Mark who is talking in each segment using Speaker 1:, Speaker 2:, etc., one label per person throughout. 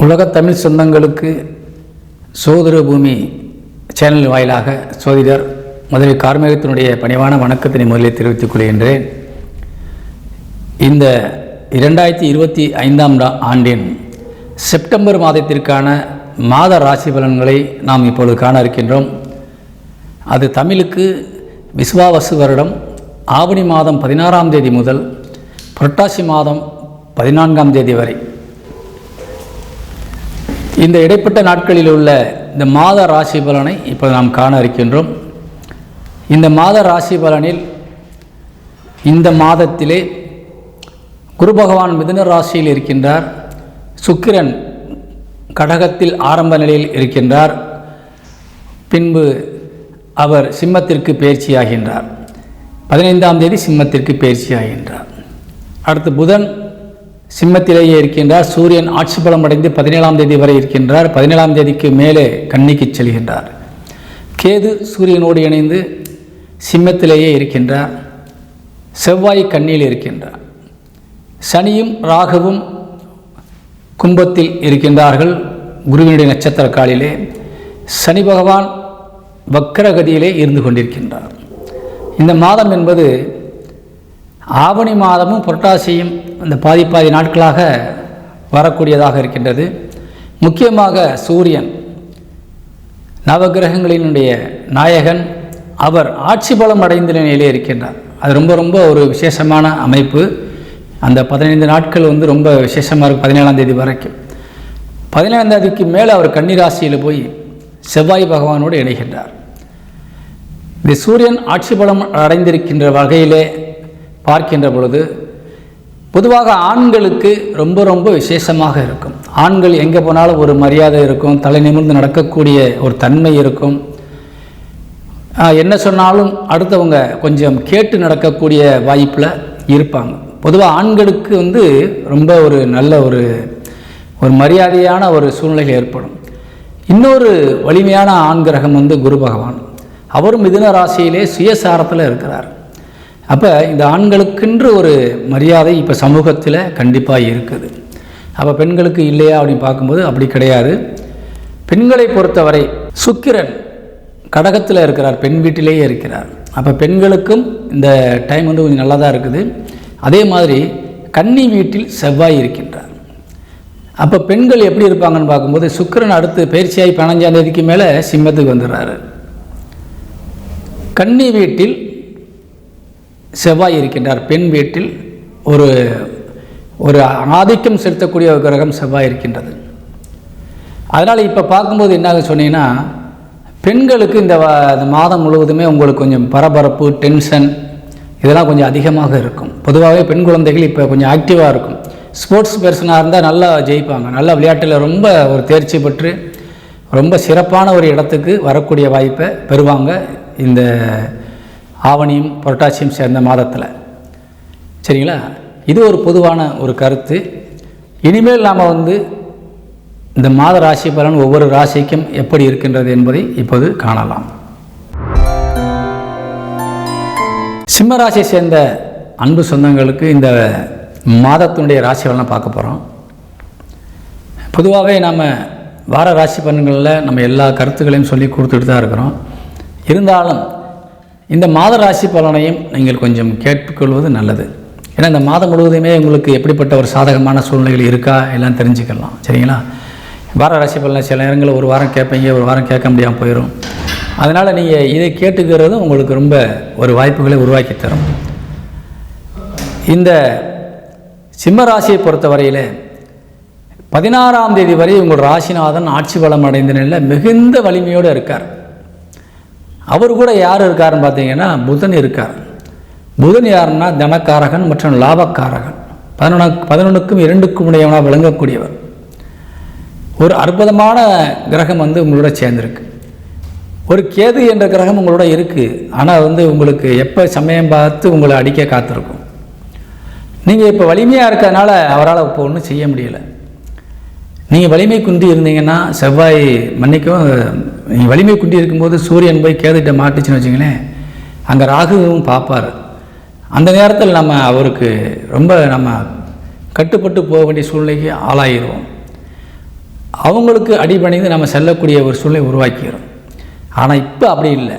Speaker 1: உலகத் தமிழ் சொந்தங்களுக்கு சோதர பூமி சேனல் வாயிலாக சோதிடர் முதலில் கார்மேகத்தினுடைய பணிவான வணக்கத்தினை முதலில் தெரிவித்துக் கொள்கின்றேன். இந்த இரண்டாயிரத்தி இருபத்தி ஐந்தாம் ஆண்டின் செப்டம்பர் மாதத்திற்கான மாத ராசி பலன்களை நாம் இப்பொழுது காண இருக்கின்றோம். அது தமிழுக்கு விஸ்வாவசு வருடம் ஆவணி மாதம் பதினாறாம் தேதி முதல் புரட்டாசி மாதம் பதினான்காம் தேதி வரை. இந்த இடைப்பட்ட நாட்களில் உள்ள இந்த மாத ராசி பலனை இப்போ நாம் காண இருக்கின்றோம். இந்த மாத ராசி பலனில் இந்த மாதத்திலே குரு பகவான் மிதுன ராசியில் இருக்கின்றார். சுக்கிரன் கடகத்தில் ஆரம்ப நிலையில் இருக்கின்றார். பின்பு அவர் சிம்மத்திற்கு பயிற்சியாகின்றார். பதினைந்தாம் தேதி சிம்மத்திற்கு பயிற்சியாகின்றார். அடுத்து புதன் சிம்மத்திலேயே இருக்கின்றார். சூரியன் ஆட்சி பலம் அடைந்து பதினேழாம் தேதி வரை இருக்கின்றார். பதினேழாம் தேதிக்கு மேலே கன்னிக்கு செல்கின்றார். கேது சூரியனோடு இணைந்து சிம்மத்திலேயே இருக்கின்றார். செவ்வாய் கண்ணியில் இருக்கின்றார். சனியும் ராகுவும் கும்பத்தில் இருக்கின்றார்கள். குருவினுடைய நட்சத்திர காலிலே சனி பகவான் வக்கரகதியிலே இருந்து கொண்டிருக்கின்றார். இந்த மாதம் என்பது ஆவணி மாதமும் புரட்டாசியும் அந்த பாதி பாதி நாட்களாக வரக்கூடியதாக இருக்கின்றது. முக்கியமாக சூரியன் நவகிரகங்களினுடைய நாயகன் அவர் ஆட்சி பலம் அடைந்த நிலையிலே இருக்கின்றார். அது ரொம்ப ரொம்ப ஒரு விசேஷமான அமைப்பு. அந்த பதினைந்து நாட்கள் வந்து ரொம்ப விசேஷமாக இருக்கும் பதினேழாம் தேதி வரைக்கும். பதினேழாம் தேதிக்கு மேலே அவர் கன்னிராசியில் போய் செவ்வாய் பகவானோடு இணைகின்றார். இந்த சூரியன் ஆட்சி பலம் அடைந்திருக்கின்ற வகையிலே பார்க்கின்ற பொழுது பொதுவாக ஆண்களுக்கு ரொம்ப ரொம்ப விசேஷமாக இருக்கும். ஆண்கள் எங்கே போனாலும் ஒரு மரியாதை இருக்கும் தலை நிமிர்ந்து நடக்கக்கூடிய ஒரு தன்மை இருக்கும். என்ன சொன்னாலும் அடுத்தவங்க கொஞ்சம் கேட்டு நடக்கக்கூடிய வாய்ப்பில் இருப்பாங்க. பொதுவாக ஆண்களுக்கு வந்து ரொம்ப ஒரு நல்ல ஒரு ஒரு மரியாதையான ஒரு சூழ்நிலை ஏற்படும். இன்னொரு வலிமையான ஆண் கிரகம் வந்து குரு பகவான். அவரும் மிதுன ராசியிலே சுயசாரத்தில் இருக்கிறார். அப்போ இந்த ஆண்களுக்கென்று ஒரு மரியாதை இப்போ சமூகத்தில் கண்டிப்பாக இருக்குது. அப்போ பெண்களுக்கு இல்லையா அப்படின்னு பார்க்கும்போது அப்படி கிடையாது. பெண்களை பொறுத்தவரை சுக்கிரன் கடகத்தில் இருக்கிறார் பெண் வீட்டிலேயே இருக்கிறார். அப்போ பெண்களுக்கும் இந்த டைம் வந்து கொஞ்சம் நல்லா தான் இருக்குது. அதே மாதிரி கன்னி வீட்டில் செவ்வாய் இருக்கின்றார். அப்போ பெண்கள் எப்படி இருப்பாங்கன்னு பார்க்கும்போது சுக்கிரன் அடுத்து பயிற்சியாகி பதினஞ்சாம் தேதிக்கு மேலே சிம்மத்துக்கு வந்துடுறாரு. கன்னி வீட்டில் செவ்வாய் இருக்கின்றார். பெண் வீட்டில் ஒரு ஒரு ஆதிக்கம் செலுத்தக்கூடிய ஒரு கிரகம் செவ்வாய் இருக்கின்றது. அதனால் இப்போ பார்க்கும்போது என்னாக சொன்னீங்கன்னா பெண்களுக்கு இந்த இந்த மாதம் முழுவதுமே உங்களுக்கு கொஞ்சம் பரபரப்பு டென்ஷன் இதெல்லாம் கொஞ்சம் அதிகமாக இருக்கும். பொதுவாகவே பெண் குழந்தைகள் இப்போ கொஞ்சம் ஆக்டிவாக இருக்கும். ஸ்போர்ட்ஸ் பர்சனாக இருந்தால் நல்லா ஜெயிப்பாங்க. நல்லா விளையாட்டில் ரொம்ப ஒரு தேர்ச்சி பெற்று ரொம்ப சிறப்பான ஒரு இடத்துக்கு வரக்கூடிய வாய்ப்பை பெறுவாங்க இந்த ஆவணியும் புரட்டாசியும் சேர்ந்த மாதத்தில். சரிங்களா? இது ஒரு பொதுவான ஒரு கருத்து. இனிமேல் நாம் வந்து இந்த மாத ராசி பலன் ஒவ்வொரு ராசிக்கும் எப்படி இருக்கின்றது என்பதை இப்போது காணலாம். சிம்ம ராசியை சேர்ந்த அன்பு சொந்தங்களுக்கு இந்த மாதத்தினுடைய ராசி பலனை பார்க்க போகிறோம் பொதுவாகவே நாம் வார ராசி பலன்களில் நம்ம எல்லா கருத்துக்களையும் சொல்லி கொடுத்துட்டு தான் இருக்கிறோம். இருந்தாலும் இந்த மாத ராசி பலனையும் நீங்கள் கொஞ்சம் கேட்டுக்கொள்வது நல்லது. ஏன்னா இந்த மாதம் முழுவதுமே உங்களுக்கு எப்படிப்பட்ட ஒரு சாதகமான சூழ்நிலைகள் இருக்கா? எல்லாம் தெரிஞ்சுக்கலாம். சரிங்களா? வார ராசி பலனை சில நேரங்களில் ஒரு வாரம் கேட்பீங்க ஒரு வாரம் கேட்க முடியாமல் போயிடும் அதனால் நீங்கள் இதை கேட்டுக்கிறதும் உங்களுக்கு ரொம்ப ஒரு வாய்ப்புகளை உருவாக்கி தரும். இந்த சிம்ம ராசியை பொறுத்தவரையில் பதினாறாம் தேதி வரை உங்கள் ராசிநாதன் ஆட்சி பலம் அடைந்த நிலையில் மிகுந்த வலிமையோடு இருக்கார். அவர் கூட யார் இருக்காருன்னு பார்த்தீங்கன்னா புதன் இருக்கார். புதன் யாருன்னா தனக்காரகன் மற்றும் லாபக்காரகன். பதினொன்று பதினொன்றுக்கும் இரண்டுக்கும் உடையவனாக விளங்கக்கூடியவர். ஒரு அற்புதமான கிரகம் வந்து உங்களோட சேர்ந்துருக்கு. ஒரு கேது என்ற கிரகம் உங்களோட இருக்குது ஆனால் வந்து உங்களுக்கு எப்போ சமயம் பார்த்து உங்களை அடிக்க காத்திருக்கும். நீங்கள் இப்போ வலிமையாக இருக்கிறதுனால அவரால் இப்போ ஒன்றும் செய்ய முடியலை. நீங்கள் வலிமை குன்றி இருந்தீங்கன்னா செவ்வாய் மன்னிக்கும் நீங்கள் வலிமை குன்றி இருக்கும்போது சூரியன் போய் கேதுகிட்ட மாட்டுச்சுன்னு வச்சுங்களேன் அங்கே ராகுவும் பார்ப்பார். அந்த நேரத்தில் நம்ம அவருக்கு ரொம்ப நம்ம கட்டுப்பட்டு போக வேண்டிய சூழ்நிலைக்கு ஆளாகிடுவோம் அவங்களுக்கு அடிபணிந்து நம்ம செல்லக்கூடிய ஒரு சூழ்நிலை உருவாக்கிறோம் ஆனால் இப்போ அப்படி இல்லை.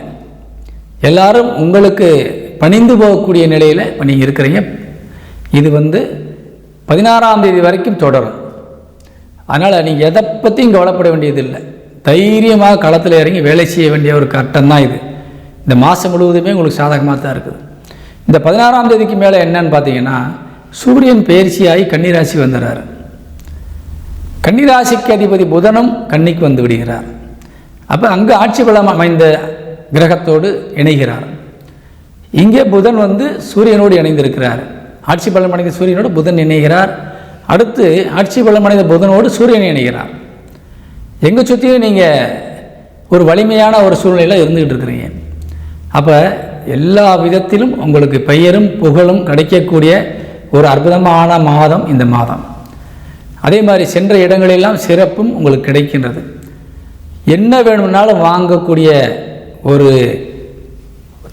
Speaker 1: எல்லாரும் உங்களுக்கு பணிந்து போகக்கூடிய நிலையில் இப்போ நீங்கள் இருக்கிறீங்க. இது வந்து பதினாறாம் தேதி வரைக்கும் தொடரும். அதனால் நீங்கள் எதை பற்றியும் கவலைப்பட வேண்டியதில்லை. தைரியமாக களத்தில் இறங்கி வேலை செய்ய வேண்டிய ஒரு கட்டம் தான் இது. இந்த மாதம் முழுவதுமே உங்களுக்கு சாதகமாக தான் இருக்குது. இந்த பதினாறாம் தேதிக்கு மேலே என்னன்னு பார்த்தீங்கன்னா சூரியன் பயிற்சியாகி கன்னிராசி வந்துடுறாரு கன்னிராசிக்கு அதிபதி புதனும் கன்னிக்கு வந்து விடுகிறார். அப்போ அங்கே ஆட்சி பலம் அமைந்த கிரகத்தோடு இணைகிறார். இங்கே புதன் வந்து சூரியனோடு இணைந்திருக்கிறார். ஆட்சி பலம் அடைந்த சூரியனோடு புதன் இணைகிறார். அடுத்து ஆட்சி பலமடைந்த புதனோடு சூரியனை இணைகிறார். எங்கே சுற்றியும் நீங்கள் ஒரு வலிமையான ஒரு சூழ்நிலையில் இருந்துக்கிட்டு இருக்கிறீங்க. அப்போ எல்லா விதத்திலும் உங்களுக்கு பெயரும் புகழும் கிடைக்கக்கூடிய ஒரு அற்புதமான மாதம் இந்த மாதம். அதே மாதிரி சென்ற இடங்களெல்லாம் சிறப்பும் உங்களுக்கு கிடைக்கின்றது. என்ன வேணும்னாலும் வாங்கக்கூடிய ஒரு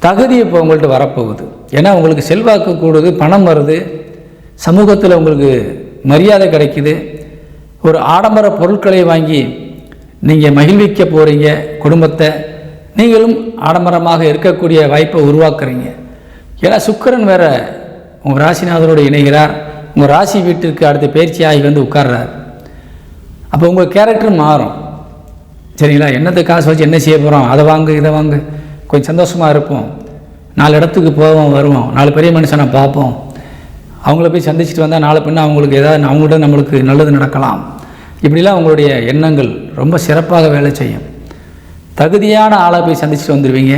Speaker 1: தகுதி இப்போ உங்கள்கிட்ட வரப்போகுது. ஏன்னா உங்களுக்கு செல்வாக்கு கூடுது பணம் வருது சமூகத்தில் உங்களுக்கு மரியாதை கிடைக்குது. ஒரு ஆடம்பர பொருட்களை வாங்கி நீங்கள் மகிழ்விக்க போகிறீங்க குடும்பத்தை நீங்களும் ஆடம்பரமாக இருக்கக்கூடிய வாய்ப்பை உருவாக்குறீங்க. ஏன்னா சுக்கரன் வேற உங்கள் ராசிநாதனோடு இணைகிறார். உங்கள் ராசி வீட்டிற்கு அடுத்த பயிற்சி ஆகி வந்து உட்கார்றார். அப்போ உங்கள் கேரக்டர் மாறும். சரிங்களா? என்னத்தை காசு வச்சு என்ன செய்ய போகிறோம் அதை வாங்கு இதை வாங்கு. கொஞ்சம் சந்தோஷமாக இருப்போம். நாலு இடத்துக்கு போவோம் வருவோம். நாலு பெரிய மனுஷனை பார்ப்போம். அவங்கள போய் சந்திச்சுட்டு வந்தால் நாளை பின்ன அவங்களுக்கு ஏதாவது அவங்கள்ட்ட நம்மளுக்கு நல்லது நடக்கலாம். இப்படிலாம் அவங்களுடைய எண்ணங்கள் ரொம்ப சிறப்பாக வேலை செய்யும். தகுதியான ஆளை போய் சந்திச்சுட்டு வந்துடுவீங்க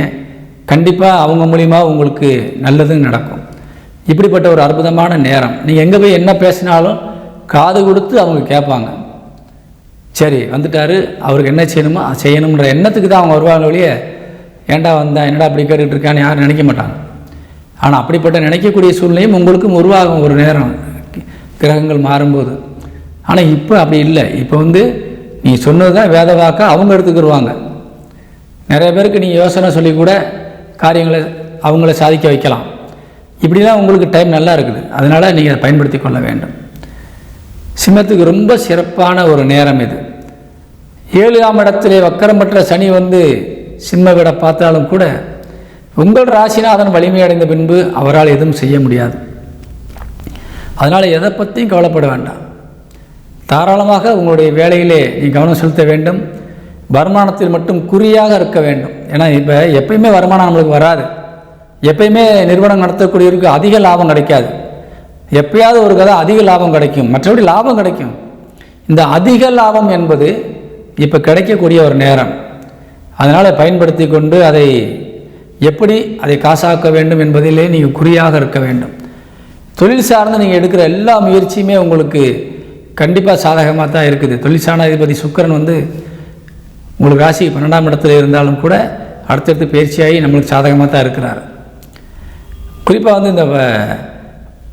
Speaker 1: கண்டிப்பாக அவங்க மூலிமா உங்களுக்கு நல்லதும் நடக்கும். இப்படிப்பட்ட ஒரு அற்புதமான நேரம். நீங்கள் எங்கே போய் என்ன பேசினாலும் காது கொடுத்து அவங்க கேட்பாங்க. சரி வந்துட்டாரு. அவருக்கு என்ன செய்யணுமோ செய்யணுன்ற எண்ணத்துக்கு தான் அவங்க வருவாங்க ஒழிய ஏன்டா வந்தேன் என்னடா அப்படி கேட்டுட்டு இருக்கான்னு யாரும் நினைக்க மாட்டாங்க. ஆனால் அப்படிப்பட்ட நினைக்கக்கூடிய சூழ்நிலையும் உங்களுக்கும் உருவாகும் ஒரு நேரம். கிரகங்கள் மாறும்போது. ஆனால் இப்போ அப்படி இல்லை. இப்போ வந்து நீ சொன்னது தான் வேத வாக்கை அவங்க எடுத்துக்கிடுவாங்க நிறைய பேருக்கு நீங்கள் யோசனை சொல்லி கூட காரியங்களை அவங்கள சாதிக்க வைக்கலாம். இப்படிலாம் உங்களுக்கு டைம் நல்லா இருக்குது. அதனால் நீங்கள் அதை பயன்படுத்தி கொள்ள வேண்டும். சிம்மத்துக்கு ரொம்ப சிறப்பான ஒரு நேரம் இது. ஏழாம் இடத்திலே வக்கரம் பெற்ற சனி வந்து சிம்ம விட பார்த்தாலும் கூட உங்கள் ராசிநாதன் வலிமையடைந்த பின்பு அவரால் எதுவும் செய்ய முடியாது. அதனால் எதை பற்றியும் கவலைப்பட வேண்டாம். தாராளமாக உங்களுடைய வேலையிலே நீ கவனம் செலுத்த வேண்டும். வருமானத்தில் மட்டும் குறியாக இருக்க வேண்டும். ஏன்னா இப்போ எப்பயுமே வருமானம் நம்மளுக்கு வராது. எப்பயுமே நிறுவனம் நடத்தக்கூடியவருக்கு அதிக லாபம் கிடைக்காது. எப்பயாவது ஒரு கதை அதிக லாபம் கிடைக்கும். மற்றபடி லாபம் கிடைக்கும். இந்த அதிக லாபம் என்பது இப்போ கிடைக்கக்கூடிய ஒரு நேரம். அதனால் பயன்படுத்தி கொண்டு அதை எப்படி அதை காசாக்க வேண்டும் என்பதிலே நீங்கள் குறியாக இருக்க வேண்டும். தொழில் சார்ந்து நீங்கள் எடுக்கிற எல்லா முயற்சியுமே உங்களுக்கு கண்டிப்பாக சாதகமாக தான் இருக்குது. தொழில் சார்ந்த அதிபதி வந்து உங்களுக்கு ராசி பன்னெண்டாம் இடத்துல இருந்தாலும் கூட அடுத்தடுத்து பயிற்சியாகி நம்மளுக்கு சாதகமாக தான் இருக்கிறார். குறிப்பாக வந்து இந்த வ-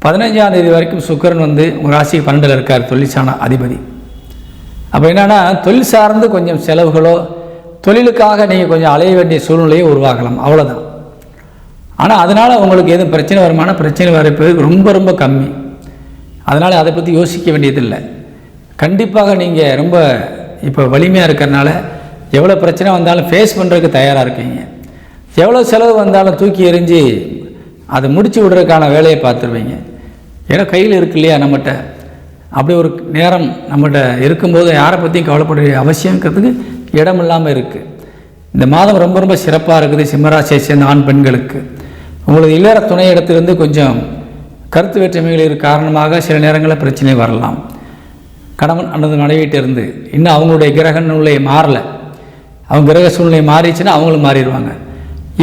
Speaker 1: பதினஞ்சாம் தேதி வரைக்கும் சுக்கரன் வந்து உங்கள் ராசி பன்னெண்டில் இருக்கார் தொழிற்சான அதிபதி. அப்போ என்னென்னா தொழில் சார்ந்து கொஞ்சம் செலவுகளோ தொழிலுக்காக நீங்கள் கொஞ்சம் அலைய வேண்டிய சூழ்நிலையை உருவாகலாம் அவ்வளோதான் ஆனால் அதனால் உங்களுக்கு எதுவும் பிரச்சனை வருமான பிரச்சனை வரப்போது ரொம்ப ரொம்ப கம்மி. அதனால் அதை பற்றி யோசிக்க வேண்டியதில்லை. கண்டிப்பாக நீங்கள் ரொம்ப இப்போ வலிமையாக இருக்கிறனால எவ்வளோ பிரச்சனை வந்தாலும் ஃபேஸ் பண்ணுறதுக்கு தயாராக இருக்கீங்க. எவ்வளோ செலவு வந்தாலும் தூக்கி எறிஞ்சு அதை முடித்து விடுறதுக்கான வேலையை பார்த்துருவீங்க. ஏன்னா கையில் இருக்கு இல்லையா நம்மகிட்ட? அப்படி ஒரு நேரம் நம்மகிட்ட இருக்கும்போது யாரை பற்றியும் கவலைப்பட வேண்டிய அவசியங்கிறதுக்கு இடமில்லாமல் இருக்குது இந்த மாதம் ரொம்ப ரொம்ப சிறப்பாக இருக்குது சிம்மராசியை சேர்ந்த ஆண் பெண்களுக்கு. உங்களுக்கு இல்லற துணை இடத்திலிருந்து கொஞ்சம் கருத்து வேற்றுமைகள் காரணமாக சில நேரங்களில் பிரச்சனை வரலாம். கணவன் அல்லது மனைவிட்டிருந்து இன்னும் அவங்களுடைய கிரக நிலை மாறலை. அவங்க கிரக சூழ்நிலை மாறிச்சுன்னா அவங்களும் மாறிடுவாங்க.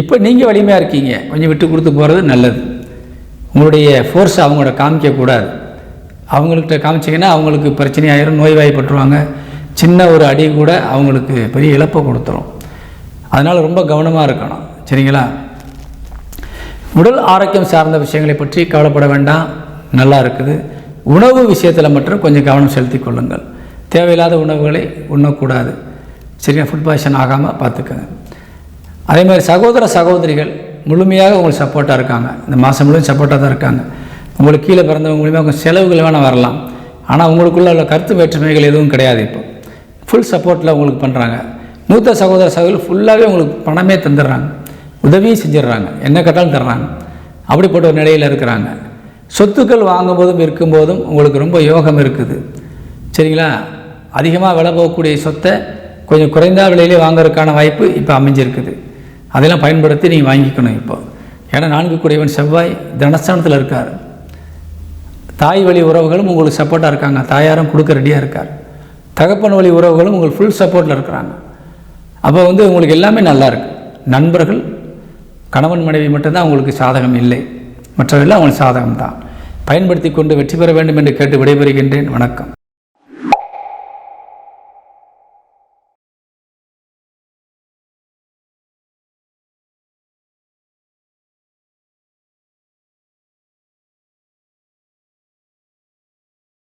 Speaker 1: இப்போ நீங்கள் வலிமையாக இருக்கீங்க. கொஞ்சம் விட்டு கொடுத்து போகிறது நல்லது. உங்களுடைய ஃபோர்ஸ் அவங்களோட காமிக்கக்கூடாது. அவங்கள்ட்ட காமிச்சிங்கன்னா அவங்களுக்கு பிரச்சனையாயிரும் நோய்வாய்ப்பட்டுருவாங்க. சின்ன ஒரு அடி கூட அவங்களுக்கு பெரிய இழப்பை கொடுத்துரும். அதனால் ரொம்ப கவனமாக இருக்கணும். சரிங்களா? உடல் ஆரோக்கியம் சார்ந்த விஷயங்களை பற்றி கவலைப்பட வேண்டாம். நல்லா இருக்குது. உணவு விஷயத்தில் மட்டும் கொஞ்சம் கவனம் செலுத்தி கொள்ளுங்கள். தேவையில்லாத உணவுகளை உண்ணக்கூடாது. சரியா? ஃபுட் பாய்சன் ஆகாமல் பார்த்துக்கங்க. அதே மாதிரி சகோதர சகோதரிகள் முழுமையாக உங்களுக்கு சப்போர்ட்டாக இருக்காங்க. இந்த மாதம் முழுவதும் சப்போர்ட்டாக தான் இருக்காங்க. உங்களுக்கு கீழே பிறந்தவங்க மூலியமாக கொஞ்சம் செலவுகள் வேணால் வரலாம். ஆனால் உங்களுக்குள்ள உள்ள கருத்து வேற்றுமைகள் எதுவும் கிடையாது இப்போ. ஃபுல் சப்போர்ட்டில் உங்களுக்கு பண்ணுறாங்க மூத்த சகோதர சகோதரி ஃபுல்லாகவே உங்களுக்கு பணமே தந்துடுறாங்க. உதவியும் செஞ்சிடுறாங்க. என்ன கேட்டாலும் தர்றாங்க. அப்படிப்பட்ட ஒரு நிலையில் இருக்கிறாங்க. சொத்துக்கள் வாங்கும்போதும் இருக்கும்போதும் உங்களுக்கு ரொம்ப யோகம் இருக்குது. சரிங்களா? அதிகமாக விலை போகக்கூடிய சொத்தை கொஞ்சம் குறைந்த விலையிலே வாங்குறதுக்கான வாய்ப்பு இப்போ அமைஞ்சிருக்குது. அதெல்லாம் பயன்படுத்தி நீங்கள் வாங்கிக்கணும் இப்போ. ஏன்னா நான்கு கூடியவன் செவ்வாய் தனஸ்தானத்தில் இருக்கார். தாய் வழி உறவுகளும் உங்களுக்கு சப்போர்ட்டாக இருக்காங்க. தாயாரும் கொடுக்க ரெடியாக இருக்கார். தகப்பன் வழி உறவுகளும் உங்களுக்கு ஃபுல் சப்போர்ட்டில் இருக்கிறாங்க. அப்போ வந்து உங்களுக்கு எல்லாமே நல்லா இருக்கு. நண்பர்கள் கணவன் மனைவி மட்டும்தான் உங்களுக்கு சாதகம் இல்லை. மற்றவர்கள் அவங்களுக்கு சாதகம் தான் பயன்படுத்தி கொண்டு வெற்றி பெற வேண்டும் என்று கேட்டு விடைபெறுகின்றேன். வணக்கம்.